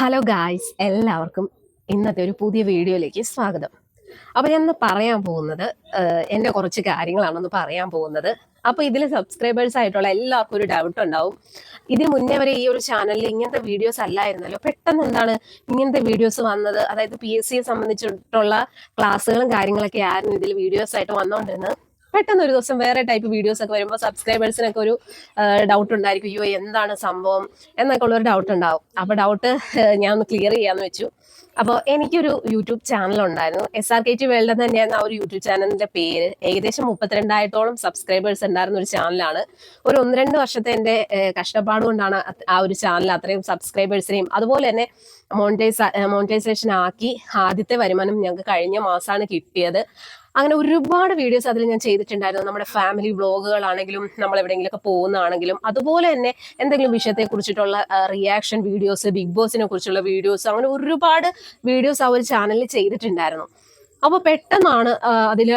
Hello guys എല്ലാവർക്കും ഇന്നത്തെ ഒരു പുതിയ വീഡിയോയിലേക്ക് സ്വാഗതം. അപ്പോൾ ഞാൻ പറയാൻ പോകുന്നത് എന്റെ കുറച്ച് കാര്യങ്ങളാണെന്ന് പറയാൻ പോകുന്നത്. അപ്പോൾ ഇതിൽ സബ്സ്ക്രൈബേഴ്സ് ആയിട്ടുള്ള എല്ലാവർക്കും ഒരു ഡൗട്ട് ഉണ്ടാവും. ഇതിന് മുന്നേ വരെ ഈ ഒരു ചാനലിൽ ഇങ്ങനത്തെ വീഡിയോസ് അല്ലായിരുന്നല്ലോ. പെട്ടെന്ന് എന്താണ് ഇങ്ങനത്തെ വീഡിയോസ് വന്നത്? അതായത് പി എസ് സിയെ സംബന്ധിച്ചിട്ടുള്ള ക്ലാസ്സുകളും കാര്യങ്ങളൊക്കെ ആയിരുന്നു ഇതിൽ വീഡിയോസ് ആയിട്ട് വന്നുകൊണ്ടിരുന്നത് പെട്ടെന്ന് ഒരു ദിവസം വേറെ ടൈപ്പ് വീഡിയോസ് ഒക്കെ വരുമ്പോൾ സബ്സ്ക്രൈബേഴ്സിനൊക്കെ ഒരു ഡൗട്ട് ഉണ്ടായിരിക്കും. അയ്യോ എന്താണ് സംഭവം എന്നൊക്കെ ഉള്ളൊരു ഡൗട്ട് ഉണ്ടാവും. അപ്പോൾ ഡൗട്ട് ഞാൻ ഒന്ന് ക്ലിയർ ചെയ്യാമെന്ന് വെച്ചു. അപ്പോൾ എനിക്കൊരു യൂട്യൂബ് ചാനൽ ഉണ്ടായിരുന്നു. S R K T world എന്ന് തന്നെയായിരുന്നു ആ ഒരു യൂട്യൂബ് ചാനലിന്റെ പേര്. ഏകദേശം മുപ്പത്തിരണ്ടായിരത്തോളം സബ്സ്ക്രൈബേഴ്സ് ഉണ്ടായിരുന്ന ഒരു ചാനലാണ് ഒരു ഒന്ന് രണ്ട് വർഷത്തെ എന്റെ കഷ്ടപ്പാട് കൊണ്ടാണ് ആ ഒരു ചാനൽ അത്രയും സബ്സ്ക്രൈബേഴ്സിനെയും അതുപോലെ തന്നെ മോണിറ്റൈസ് മോണിറ്റൈസേഷൻ ആക്കി ആദ്യത്തെ വരുമാനം ഞങ്ങൾക്ക് കഴിഞ്ഞ മാസമാണ് കിട്ടിയത്. അങ്ങനെ ഒരുപാട് വീഡിയോസ് അതിൽ ഞാൻ ചെയ്തിട്ടുണ്ടായിരുന്നു. നമ്മുടെ ഫാമിലി വ്ളോഗുകളാണെങ്കിലും നമ്മൾ എവിടെയെങ്കിലുമൊക്കെ പോകുന്നതാണെങ്കിലും. അതുപോലെ തന്നെ എന്തെങ്കിലും വിഷയത്തെ കുറിച്ചിട്ടുള്ള റിയാക്ഷൻ വീഡിയോസ് ബിഗ് ബോസിനെ കുറിച്ചുള്ള വീഡിയോസ് അങ്ങനെ ഒരുപാട് വീഡിയോസ് ആ ഒരു ചാനലിൽ ചെയ്തിട്ടുണ്ടായിരുന്നു. അപ്പൊ പെട്ടെന്നാണ് അതിൽ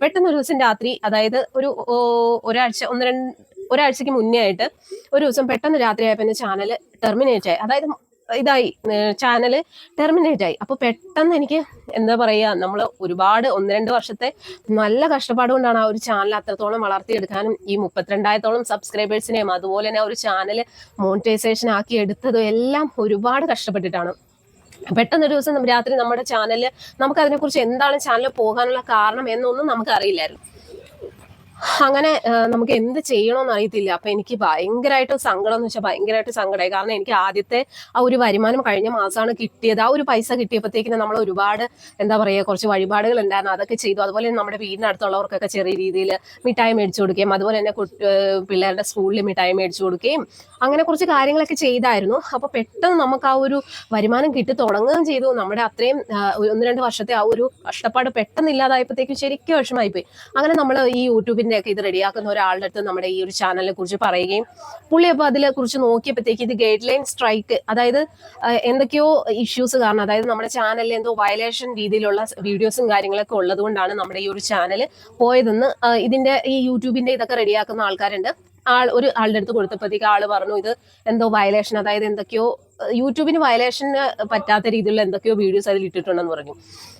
പെട്ടെന്ന് ഒരു ദിവസം രാത്രി അതായത് ഒരു ഒരാഴ്ച ഒന്ന് രണ്ട് ഒരാഴ്ചക്ക് മുന്നേ ആയിട്ട് ഒരു ദിവസം പെട്ടെന്ന് രാത്രി ആയപ്പോ എന്റെ ചാനൽ ടെർമിനേറ്റ് ആയി. അതായത് ഇതായി ചാനൽ ടെർമിനേറ്റ് ആയി. അപ്പോൾ പെട്ടെന്ന് എനിക്ക് എന്താ പറയുക നമ്മൾ ഒരുപാട് ഒന്ന് രണ്ട് വർഷത്തെ നല്ല കഷ്ടപ്പാട് കൊണ്ടാണ് ആ ഒരു ചാനൽ അത്രത്തോളം വളർത്തിയെടുക്കാനും ഈ മുപ്പത്തിരണ്ടായിരത്തോളം സബ്സ്ക്രൈബേഴ്സിനെയും അതുപോലെ തന്നെ ആ ഒരു ചാനൽ മോണിറ്റൈസേഷൻ ആക്കി എടുത്തതും എല്ലാം ഒരുപാട് കഷ്ടപ്പെട്ടിട്ടാണ്. പെട്ടെന്ന് ഒരു ദിവസം രാത്രി നമ്മുടെ ചാനലിൽ നമുക്ക് അതിനെക്കുറിച്ച് എന്താണ് ചാനലിൽ പോകാനുള്ള കാരണം എന്നൊന്നും നമുക്ക് അറിയില്ലായിരുന്നു അങ്ങനെ നമുക്ക് എന്ത് ചെയ്യണമെന്ന് അറിയത്തില്ല. അപ്പൊ എനിക്ക് ഭയങ്കരമായിട്ട് സങ്കടം എന്ന് വെച്ചാൽ ഭയങ്കരമായിട്ട് സങ്കടമായി കാരണം എനിക്ക് ആദ്യത്തെ ആ ഒരു വരുമാനം കഴിഞ്ഞ മാസമാണ് കിട്ടിയത്. ആ ഒരു പൈസ കിട്ടിയപ്പോഴത്തേക്കിനും നമ്മൾ ഒരുപാട് എന്താ പറയുക കുറച്ച് വഴിപാടുകൾ ഉണ്ടായിരുന്നു. അതൊക്കെ ചെയ്തു. അതുപോലെ നമ്മുടെ വീടിനടുത്തുള്ളവർക്കൊക്കെ ചെറിയ രീതിയിൽ മിഠായി മേടിച്ചു കൊടുക്കുകയും അതുപോലെ തന്നെ പിള്ളേരുടെ സ്കൂളിൽ മിഠായി മേടിച്ചു കൊടുക്കുകയും അങ്ങനെ കുറച്ച് കാര്യങ്ങളൊക്കെ ചെയ്തായിരുന്നു. അപ്പൊ പെട്ടെന്ന് നമുക്ക് ആ ഒരു വരുമാനം കിട്ടി തുടങ്ങുകയും ചെയ്തു. നമ്മുടെ അത്രയും ഒന്ന് രണ്ട് വർഷത്തെ ആ ഒരു കഷ്ടപ്പാട് പെട്ടെന്ന് ഇല്ലാതായപ്പോഴത്തേക്കും ശരിക്കും വിഷമമായിപ്പോയി. അങ്ങനെ നമ്മൾ ഈ യൂട്യൂബിന്റെ ഒക്കെ ഇത് റെഡിയാക്കുന്ന ഒരാളുടെ അടുത്ത് നമ്മുടെ ഈ ഒരു ചാനലിനെ കുറിച്ച് പറയുകയും പുള്ളി അപ്പോൾ അതിനെ കുറിച്ച് നോക്കിയപ്പോഴത്തേക്ക് ഇത് ഗൈഡ് ലൈൻ സ്ട്രൈക്ക് അതായത് എന്തൊക്കെയോ ഇഷ്യൂസ് കാരണം അതായത് നമ്മുടെ ചാനലിൽ എന്തോ വയലേഷൻ രീതിയിലുള്ള വീഡിയോസും കാര്യങ്ങളൊക്കെ ഉള്ളതുകൊണ്ടാണ് നമ്മുടെ ഈ ഒരു ചാനൽ പോയതെന്ന് ഇതിന്റെ ഈ യൂട്യൂബിന്റെ ഇതൊക്കെ റെഡിയാക്കുന്ന ആൾക്കാരുണ്ട്. ആൾ ഒരു ആളുടെ അടുത്ത് കൊടുത്തപ്പോഴത്തേക്ക് ആൾ പറഞ്ഞു ഇത് എന്തോ വയലേഷൻ അതായത് എന്തൊക്കെയോ യൂട്യൂബിന് വയലേഷന് പറ്റാത്ത രീതിയിലുള്ള എന്തൊക്കെയോ വീഡിയോസ് അതിൽ ഇട്ടിട്ടുണ്ടെന്ന് പറഞ്ഞു.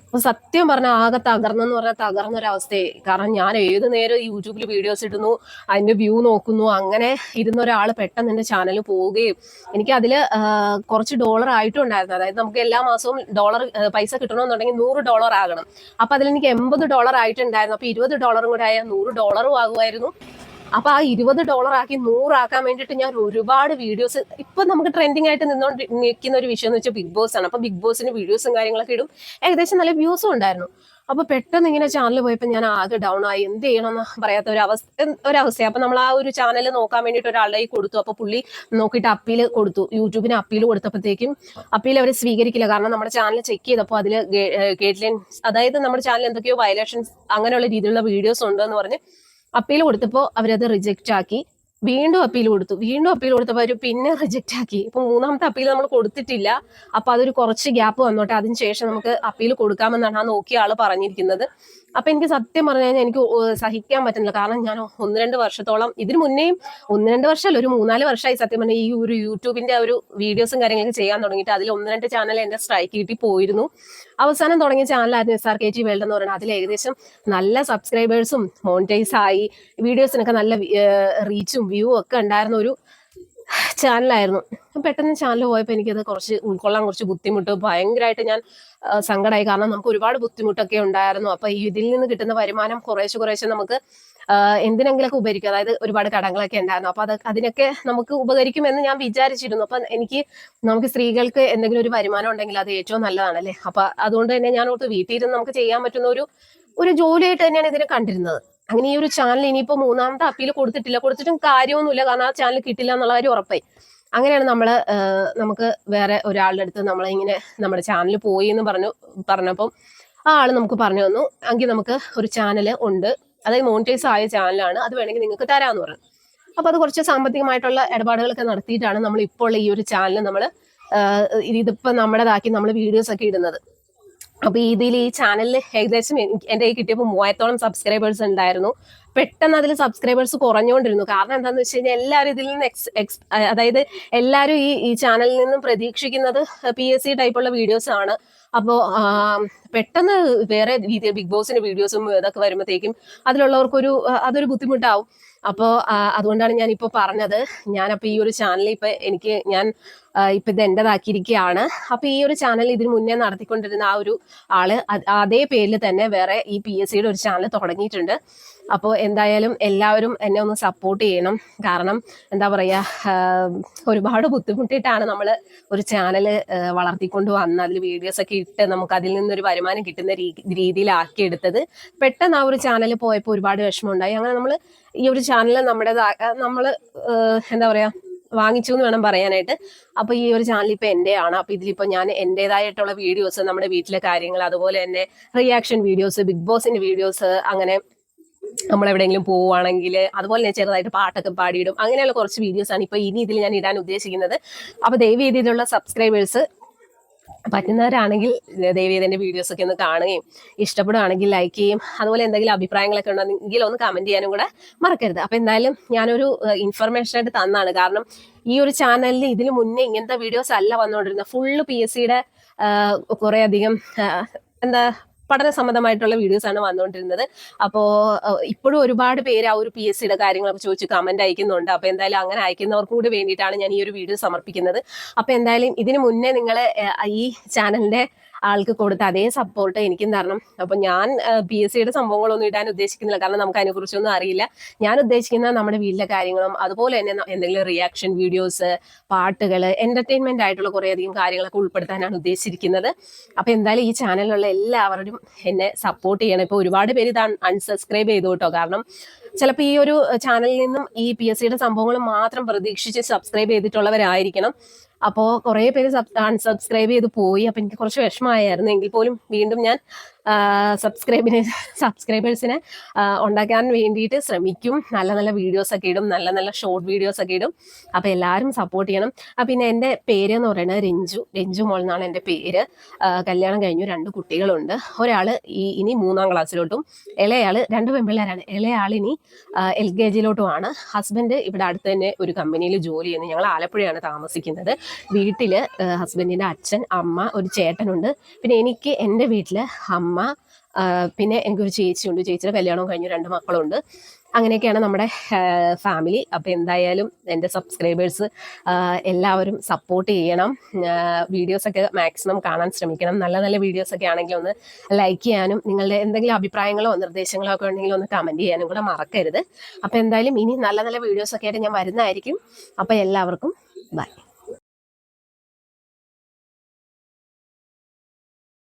അപ്പൊ സത്യം പറഞ്ഞാൽ ആകെ തകർന്നെന്ന് പറഞ്ഞാൽ തകർന്ന ഒരു അവസ്ഥയായി കാരണം ഞാൻ ഏത് നേരം യൂട്യൂബിൽ വീഡിയോസ് ഇടുന്നു അതിന്റെ വ്യൂ നോക്കുന്നു അങ്ങനെ ഇരുന്ന ഒരാൾ പെട്ടെന്ന് എന്റെ ചാനൽ പോവുകയും എനിക്ക് അതിൽ കുറച്ച് ഡോളർ ആയിട്ടുണ്ടായിരുന്നു. അതായത് നമുക്ക് എല്ലാ മാസവും ഡോളർ പൈസ കിട്ടണമെന്നുണ്ടെങ്കിൽ നൂറ് ഡോളർ ആകണം. അപ്പൊ അതിൽ എനിക്ക് എൺപത് ഡോളർ ആയിട്ടുണ്ടായിരുന്നു. അപ്പൊ ഇരുപത് ഡോളറും കൂടെ ആയാൽ നൂറ് ഡോളറും ആകുമായിരുന്നു. അപ്പൊ ആ ഇരുപത് ഡോളർ ആക്കി നൂറാക്കാൻ വേണ്ടിയിട്ട് ഞാൻ ഒരുപാട് വീഡിയോസ് ഇപ്പൊ നമുക്ക് ട്രെൻഡിങ് ആയിട്ട് നിന്നോണ്ട് നിൽക്കുന്ന ഒരു വിഷയം എന്ന് വെച്ചാൽ ബിഗ് ബോസ് ആണ്. അപ്പൊ ബിഗ് ബോസിന് വീഡിയോസും കാര്യങ്ങളൊക്കെ ഇടും. ഏകദേശം നല്ല വ്യൂസും ഉണ്ടായിരുന്നു. അപ്പൊ പെട്ടെന്ന് ഇങ്ങനെ ചാനൽ പോയപ്പോൾ ഞാൻ ആകെ ഡൗൺ ആയി. എന്ത് ചെയ്യണമെന്ന് പറയാത്ത ഒരു അവസ്ഥ ഒരവസ്ഥ അപ്പൊ നമ്മൾ ആ ഒരു ചാനൽ നോക്കാൻ വേണ്ടിയിട്ട് കയ്യിൽ കൊടുത്തു. അപ്പൊ പുള്ളി നോക്കിയിട്ട് അപ്പീൽ കൊടുത്തു. യൂട്യൂബിന് അപ്പീൽ കൊടുത്തപ്പോഴത്തേക്കും അപ്പീൽ അവർ സ്വീകരിക്കില്ല. കാരണം നമ്മുടെ ചാനൽ ചെക്ക് ചെയ്തപ്പോൾ അതിൽ ഗൈഡ് അതായത് നമ്മുടെ ചാനൽ എന്തൊക്കെയോ വയലേഷൻസ് അങ്ങനെയുള്ള രീതിയിലുള്ള വീഡിയോസ് ഉണ്ടെന്ന് പറഞ്ഞ് അപ്പീൽ കൊടുത്തപ്പോൾ അവരത് റിജക്റ്റ് ആക്കി. വീണ്ടും അപ്പീൽ കൊടുത്തു. വീണ്ടും അപ്പീൽ കൊടുത്തപ്പോൾ അവർ പിന്നെ റിജക്റ്റ് ആക്കി. ഇപ്പൊ മൂന്നാമത്തെ അപ്പീൽ നമ്മൾ കൊടുത്തിട്ടില്ല. അപ്പോൾ അതൊരു കുറച്ച് ഗ്യാപ്പ് വന്നോട്ടെ. അതിന് ശേഷം നമുക്ക് അപ്പീൽ കൊടുക്കാമെന്നാണ് ആ നോക്കിയ ആൾ പറഞ്ഞിരിക്കുന്നത്. അപ്പൊ എനിക്ക് സത്യം പറഞ്ഞു കഴിഞ്ഞാൽ എനിക്ക് സഹിക്കാൻ പറ്റുന്നില്ല. കാരണം ഞാൻ ഒന്ന് രണ്ട് വർഷത്തോളം ഇതിന് മുന്നേയും ഒന്ന് രണ്ട് വർഷമല്ല ഒരു മൂന്നാൽ വർഷമായി സത്യം പറഞ്ഞാൽ ഈ ഒരു യൂട്യൂബിന്റെ ഒരു വീഡിയോസും കാര്യങ്ങളൊക്കെ ചെയ്യാൻ തുടങ്ങിയിട്ട് അതിൽ ഒന്ന് രണ്ട് ചാനൽ എന്റെ സ്ട്രൈക്ക് കിട്ടി പോയിരുന്നു. അവസാനം തുടങ്ങിയ ചാനലായിരുന്നു S R K G world എന്ന് പറയുന്നത്. അതിൽ ഏകദേശം നല്ല സബ്സ്ക്രൈബേഴ്സും മോണിറ്റൈസ് ആയി. വീഡിയോസിനൊക്കെ നല്ല റീച്ചും വ്യൂ ഒക്കെ ഉണ്ടായിരുന്ന ഒരു ചാനലായിരുന്നു പെട്ടെന്ന് ചാനൽ പോയപ്പോൾ എനിക്കത് കുറച്ച് ഉൾക്കൊള്ളാൻ കുറച്ച് ബുദ്ധിമുട്ട് ഭയങ്കരമായിട്ട് ഞാൻ സങ്കടമായി കാരണം നമുക്ക് ഒരുപാട് ബുദ്ധിമുട്ടൊക്കെ ഉണ്ടായിരുന്നു. അപ്പൊ ഇതിൽ നിന്ന് കിട്ടുന്ന വരുമാനം കുറേശ്ശെ കുറേശ്ശെ നമുക്ക് എന്തിനെങ്കിലൊക്കെ ഉപകരിക്കും. അതായത് ഒരുപാട് കടങ്ങളൊക്കെ ഉണ്ടായിരുന്നു. അപ്പൊ അത് അതിനൊക്കെ നമുക്ക് ഉപകരിക്കുമെന്ന് ഞാൻ വിചാരിച്ചിരുന്നു. അപ്പൊ എനിക്ക് നമുക്ക് സ്ത്രീകൾക്ക് എന്തെങ്കിലും ഒരു വരുമാനം ഉണ്ടെങ്കിൽ അത് ഏറ്റവും നല്ലതാണല്ലേ? അപ്പൊ അതുകൊണ്ട് തന്നെ ഞാൻ ഓർത്ത് വീട്ടിൽ ഇരുന്ന് നമുക്ക് ചെയ്യാൻ പറ്റുന്ന ഒരു ഒരു ജോലിയായിട്ട് തന്നെയാണ് ഇതിനെ കണ്ടിരുന്നത്. അങ്ങനെ ഈ ഒരു ചാനൽ ഇനിയിപ്പോ മൂന്നാമത്തെ അപ്പീൽ കൊടുത്തിട്ടില്ല. കൊടുത്തിട്ടും കാര്യമൊന്നുമില്ല. കാരണം ആ ചാനൽ കിട്ടില്ല എന്നുള്ള കാര്യം ഉറപ്പായി. അങ്ങനെയാണ് നമ്മൾ നമുക്ക് വേറെ ഒരാളുടെ അടുത്ത് നമ്മളിങ്ങനെ നമ്മുടെ ചാനൽ പോയി എന്ന് പറഞ്ഞു പറഞ്ഞപ്പം ആ ആൾ നമുക്ക് പറഞ്ഞു തന്നു. എങ്കിൽ നമുക്ക് ഒരു ചാനൽ ഉണ്ട്. അതായത് മോണിറ്റൈസ് ആയ ചാനലാണ് അത് വേണമെങ്കിൽ നിങ്ങൾക്ക് തരാമെന്ന് പറഞ്ഞു. അപ്പോൾ അത് കുറച്ച് സാമ്പത്തികമായിട്ടുള്ള ഇടപാടുകളൊക്കെ നടത്തിയിട്ടാണ് നമ്മൾ ഇപ്പോൾ ഈ ഒരു ചാനൽ നമ്മൾ ഇതിപ്പോ നമ്മുടേതാക്കി നമ്മൾ വീഡിയോസ് ഒക്കെ ഇടുന്നത്. അപ്പൊ ഇതിൽ ഈ ചാനലിൽ ഏകദേശം എനിക്ക് കയ്യിൽ കിട്ടിയപ്പോൾ മൂവായിരത്തോളം സബ്സ്ക്രൈബേഴ്സ് ഉണ്ടായിരുന്നു. പെട്ടെന്ന് അതിൽ സബ്സ്ക്രൈബേഴ്സ് കുറഞ്ഞുകൊണ്ടിരുന്നു. കാരണം എന്താണെന്ന് വെച്ച് കഴിഞ്ഞാൽ എല്ലാവരും ഇതിൽ നിന്ന് എക്സ് എക്സ് അതായത് എല്ലാവരും ഈ ഈ ചാനലിൽ നിന്നും പ്രതീക്ഷിക്കുന്നത് പി എസ് സി ടൈപ്പുള്ള വീഡിയോസ് ആണ്. അപ്പോൾ പെട്ടെന്ന് വേറെ രീതിയിൽ ബിഗ് ബോസിന്റെ വീഡിയോസും ഇതൊക്കെ വരുമ്പോഴത്തേക്കും അതിലുള്ളവർക്കൊരു അതൊരു ബുദ്ധിമുട്ടാവും. അപ്പോൾ അതുകൊണ്ടാണ് ഞാൻ ഇപ്പോൾ പറഞ്ഞത്. ഞാനപ്പോൾ ഈ ഒരു ചാനൽ ഇപ്പം എനിക്ക് ഞാൻ ഇപ്പം ഇത് എന്റെതാക്കിയിരിക്കുകയാണ് അപ്പോൾ ഈ ഒരു ചാനൽ ഇതിന് മുന്നേ നടത്തിക്കൊണ്ടിരുന്ന ആ ഒരു ആൾ അതേ പേരിൽ തന്നെ വേറെ ഈ പി എസ് സിയുടെ ഒരു ചാനൽ തുടങ്ങിയിട്ടുണ്ട്. അപ്പോൾ എന്തായാലും എല്ലാവരും എന്നെ ഒന്ന് സപ്പോർട്ട് ചെയ്യണം. കാരണം എന്താ പറയുക ഒരുപാട് ബുദ്ധിമുട്ടിയിട്ടാണ് നമ്മൾ ഒരു ചാനൽ വളർത്തിക്കൊണ്ട് വന്ന് അതിൽ വീഡിയോസ് ഒക്കെ ഇട്ട് നമുക്ക് അതിൽ നിന്നൊരു വരുമാനം കിട്ടുന്ന രീതിയിലാക്കി എടുത്തത്. പെട്ടെന്ന് ആ ഒരു ചാനൽ പോയപ്പോൾ ഒരുപാട് വിഷമമുണ്ടായി. അങ്ങനെ നമ്മൾ ഈ ഒരു ചാനൽ നമ്മുടെ നമ്മൾ എന്താ പറയുക വാങ്ങിച്ചു എന്ന് വേണം പറയാനായിട്ട്. അപ്പൊ ഈ ഒരു ചാനൽ ഇപ്പൊ എന്റെയാണ്. അപ്പൊ ഇതിലിപ്പോ ഞാൻ എന്റേതായിട്ടുള്ള വീഡിയോസ് നമ്മുടെ വീട്ടിലെ കാര്യങ്ങൾ അതുപോലെ തന്നെ റിയാക്ഷൻ വീഡിയോസ് ബിഗ് ബോസിന്റെ വീഡിയോസ് അങ്ങനെ നമ്മൾ എവിടെയെങ്കിലും പോവുകയാണെങ്കിൽ അതുപോലെ തന്നെ ചെറുതായിട്ട് പാട്ടൊക്കെ പാടിയിടും. അങ്ങനെയുള്ള കുറച്ച് വീഡിയോസ് ആണ് ഇപ്പൊ ഇനി ഇതിൽ ഞാൻ ഇടാൻ ഉദ്ദേശിക്കുന്നത്. അപ്പോൾ ദയവ് രീതിയിലുള്ള സബ്സ്ക്രൈബേഴ്സ് പറ്റുന്നവരാണെങ്കിൽ വീഡിയോസൊക്കെ വീഡിയോസ് ഒക്കെ ഒന്ന് കാണുകയും ഇഷ്ടപ്പെടുകയാണെങ്കിൽ ലൈക്ക് ചെയ്യും. അതുപോലെ എന്തെങ്കിലും അഭിപ്രായങ്ങളൊക്കെ ഉണ്ടെങ്കിൽ ഒന്ന് കമന്റ് ചെയ്യാനും കൂടെ മറക്കരുത്. അപ്പോൾ എന്തായാലും ഞാനൊരു ഇൻഫർമേഷൻ ആയിട്ട് തന്നാണ്. കാരണം ഈ ഒരു ചാനലിൽ ഇതിന് മുന്നേ ഇങ്ങനത്തെ വീഡിയോസ് അല്ല വന്നുകൊണ്ടിരുന്നത്. ഫുള്ള് പി എസ് സിയുടെ കുറെ അധികം എന്താ പഠന സംബന്ധമായിട്ടുള്ള വീഡിയോസ് ആണ് വന്നുകൊണ്ടിരുന്നത് അപ്പോൾ ഇപ്പോഴും ഒരുപാട് പേര് ആ ഒരു പി എസ് സിയുടെ കാര്യങ്ങളൊക്കെ ചോദിച്ച് കമന്റ് അയക്കുന്നുണ്ട്. അപ്പോൾ എന്തായാലും അങ്ങനെ അയക്കുന്നവർക്കും കൂടി വേണ്ടിയിട്ടാണ് ഞാൻ ഈ ഒരു വീഡിയോ സമർപ്പിക്കുന്നത്. അപ്പോൾ എന്തായാലും ഇതിനു മുന്നേ നിങ്ങൾ ഈ ചാനലിന്റെ ആൾക്ക് കൊടുത്ത അതേ സപ്പോർട്ട് എനിക്കും തരണം. അപ്പൊ ഞാൻ പി എസ് സിയുടെ സംഭവങ്ങളൊന്നും ഇടാൻ ഉദ്ദേശിക്കുന്നില്ല. കാരണം നമുക്ക് അതിനെക്കുറിച്ചൊന്നും അറിയില്ല. ഞാൻ ഉദ്ദേശിക്കുന്ന നമ്മുടെ വീട്ടിലെ കാര്യങ്ങളും അതുപോലെ തന്നെ എന്തെങ്കിലും റിയാക്ഷൻ വീഡിയോസ് പാട്ടുകൾ എന്റർടൈൻമെന്റ് ആയിട്ടുള്ള കുറേ അധികം കാര്യങ്ങളൊക്കെ ഉൾപ്പെടുത്താനാണ് ഉദ്ദേശിച്ചിരിക്കുന്നത്. അപ്പൊ എന്തായാലും ഈ ചാനലിലുള്ള എല്ലാവരും എന്നെ സപ്പോർട്ട് ചെയ്യണം. ഇപ്പൊ ഒരുപാട് പേര് ഇത് അൺസബ്സ്ക്രൈബ് ചെയ്തു കേട്ടോ. കാരണം ചിലപ്പോൾ ഈ ഒരു ചാനലിൽ നിന്നും ഈ പി എസ് സിയുടെ സംഭവങ്ങൾ മാത്രം പ്രതീക്ഷിച്ച് സബ്സ്ക്രൈബ് ചെയ്തിട്ടുള്ളവരായിരിക്കണം. അപ്പോൾ കുറേ പേര് അൺസബ്സ്ക്രൈബ് ചെയ്ത് പോയി. അപ്പോൾ എനിക്ക് കുറച്ച് വിഷമമായിരുന്നു. എങ്കിൽ പോലും വീണ്ടും ഞാൻ സബ്സ്ക്രൈബിനെ സബ്സ്ക്രൈബേഴ്സിനെ ഉണ്ടാക്കാൻ വേണ്ടിയിട്ട് ശ്രമിക്കും. നല്ല നല്ല വീഡിയോസ് ഒക്കെ ഇടും. നല്ല നല്ല ഷോർട്ട് വീഡിയോസ് ഒക്കെ ഇടും. അപ്പോൾ എല്ലാവരും സപ്പോർട്ട് ചെയ്യണം. പിന്നെ എന്റെ പേര് എന്ന് പറയുന്നത് രഞ്ജു. രഞ്ജു മോൾ എന്നാണ് എന്റെ പേര്. കല്യാണം കഴിഞ്ഞു. രണ്ട് കുട്ടികളുണ്ട്. ഒരാൾ ഈ ഇനി മൂന്നാം ക്ലാസ്സിലോട്ടും ഇളയാൾ രണ്ട് പെൺപിള്ളേരാണ്. ഇളയാൾ ഇനി എൽ കെ ജിയിലോട്ടുമാണ്. ഹസ്ബൻഡ് ഇവിടെ അടുത്ത് തന്നെ ഒരു കമ്പനിയിൽ ജോലി ചെയ്യുന്നു. ഞങ്ങൾ ആലപ്പുഴയാണ് താമസിക്കുന്നത്. വീട്ടിൽ ഹസ്ബൻഡിന്റെ അച്ഛൻ അമ്മ ഒരു ചേട്ടനുണ്ട്. പിന്നെ എനിക്ക് എന്റെ വീട്ടിൽ അമ്മ ആ, പിന്നെ എനിക്കൊരു ചേച്ചിയുണ്ട്. ചേച്ചിയുടെ കല്യാണം കഴിഞ്ഞു രണ്ട് മക്കളുണ്ട്. അങ്ങനെയൊക്കെയാണ് നമ്മുടെ ഫാമിലി അപ്പോൾ എന്തായാലും എന്റെ സബ്സ്ക്രൈബേഴ്സ് എല്ലാവരും സപ്പോർട്ട് ചെയ്യണം. വീഡിയോസൊക്കെ മാക്സിമം കാണാൻ ശ്രമിക്കണം. നല്ല നല്ല വീഡിയോസൊക്കെ ആണെങ്കിൽ ഒന്ന് ലൈക്ക് ചെയ്യാനും നിങ്ങളുടെ എന്തെങ്കിലും അഭിപ്രായങ്ങളോ നിർദ്ദേശങ്ങളോ ഒക്കെ ഉണ്ടെങ്കിൽ ഒന്ന് കമന്റ് ചെയ്യാനും കൂടെ മറക്കരുത്. അപ്പോൾ എന്തായാലും ഇനി നല്ല നല്ല വീഡിയോസൊക്കെ ആയിട്ട് ഞാൻ വരുന്നതായിരിക്കും. അപ്പോൾ എല്ലാവർക്കും ബൈ